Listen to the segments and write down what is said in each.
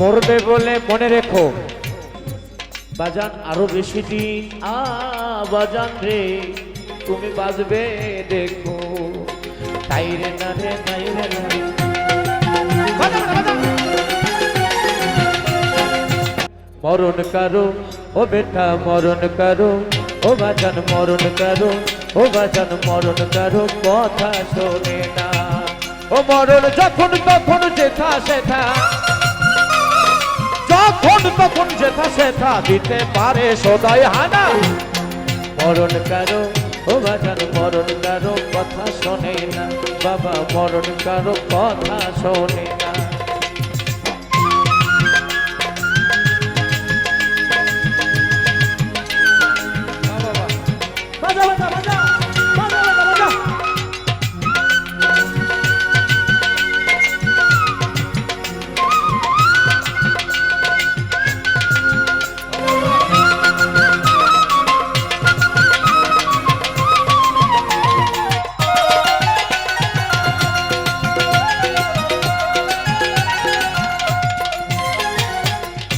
মরবে বলে মনে রেখো। বাজান আরও বেশি দিন আ, বাজান রে, তুমি বাজবে দেখো। তাই রে না রে তাই রে। মরণ কারও, ও বেটা মরণ কারও, ও বাজান মরণ কারও, ও বাজান মরণ কারও, কথা শোনে না। ও মরণ যখন তখন যেথা সেথা। যখন তখন যেথা সেথা দিতে পারে সদাই হানা। মরণ কারও, ও বাজার মরণ কারও কথা শোনে না। বাবা, মরণ কারও কথা শোনে না।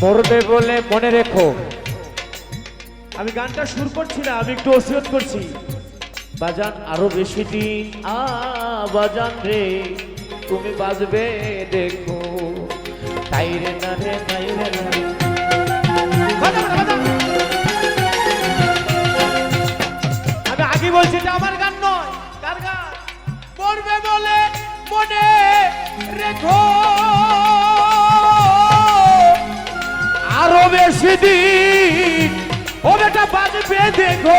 মরবে বলে মনে রেখো। আমি গানটা সুর করছি না, আমি একটু ওসিয়ত করছি। বাজান আরও বেশি দিন, আ, বাজান রে, তুমি বাজবে দেখো। তাই রে না রে তাই রে না। আমি আগে বলছি এটা আমার গান নয় কার গান। মরবে বলে মনে রেখো। আরও ও বেটা বাজবে দেখো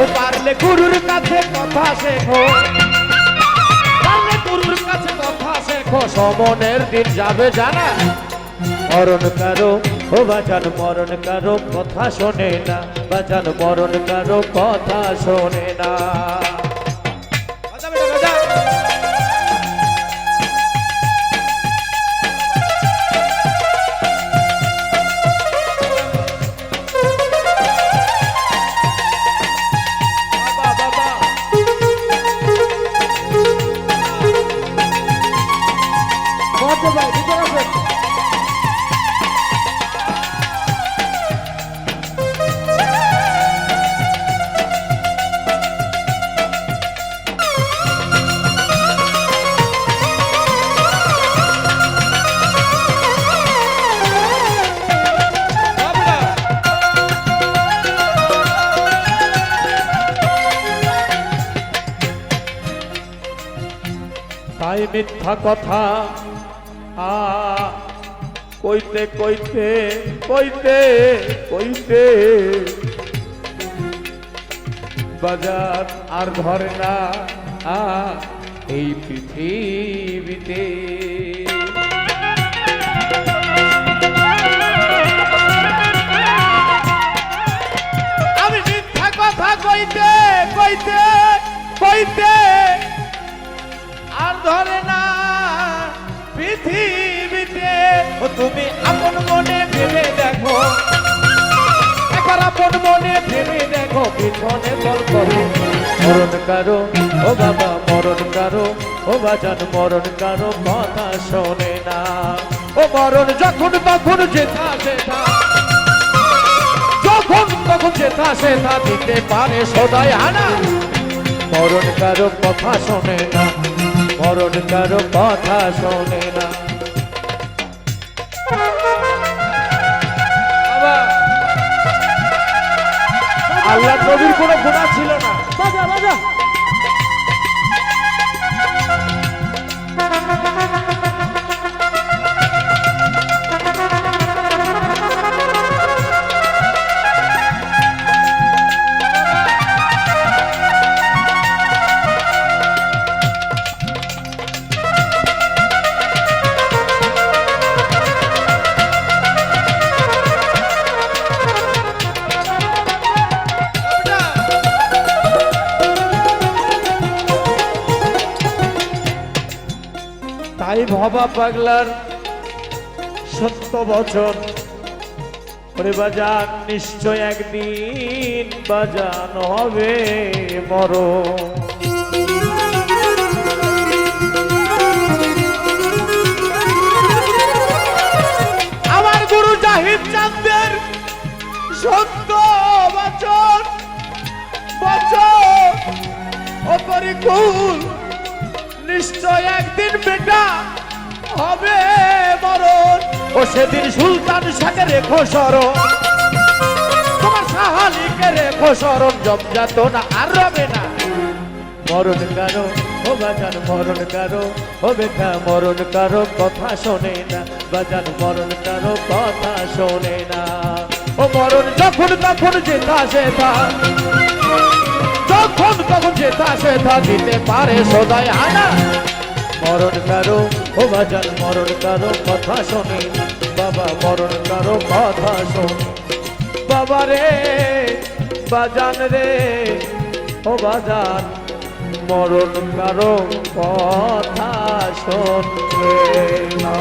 ও পারলে গুরুর কাছে কথা শেখো। পারলে গুরুর কাছে কথা শেখো। সমনের দিন যাবে জানা মরণ কারও, ও বাজান মরণ কারও কথা শোনে না। বাজান মরণ কারও কথা শোনে না। বাবা ভাই ভিতরে আসেন তাই মিথ্যা কথা আ কইতে কইতে কইতে কইতে। বাজার আর ধরে না এই পৃথিবীতে। মনে ভেবে দেখো। একবার আপন মনে ভেবে দেখো, পিছনে বল করো। মরণ কারও, ও বাবা, মরণ কারও, ও বাজান, মরণ কারও কথা শোনে না। ও মরণ যখন তখন যেথা সেথা। যখন তখন যেথা সেথা দিতে পারে সদাই হানা। মরণ কারও কথা শোনে না, মরণ কারও কথা শোনে না। আল্লাহ নবীর কোনো গুণা ছিল না। বাজা বাজা। ভবা পাগলার সত্য বচন। ওরে বাজান, নিশ্চয় একদিন বাজান হবে মর আমার গুরু জাহিদ চাঁদের সত্য বচন। বচন, অপরিকুল, নিশ্চয় একদিন বেটা হবে মরণ। ও সেদিন সুলতান শাকে রেখো স্মরণ তোমার সাহালিকে রেখো স্মরণ জমজাত না, আর রবে না। মরণ কারও, ও বাজান মরণ কারও ও বেটা মরণ কারও, কথা শোনে না। বাজান মরণ কারও, কথা শোনে না। ও মরণ যখন তখন যেতা সেতা। যখন তখন যেতা সেতা, দিতে পারে সদায় আনা। মরণ কারও ও বাজান মরণ কারও, কথা শোনে। বাবা, মরণ কারও, কথা শোনে। বাবা রে, বাজান রে ও বাজান মরণ কারও, কথা শোনে না।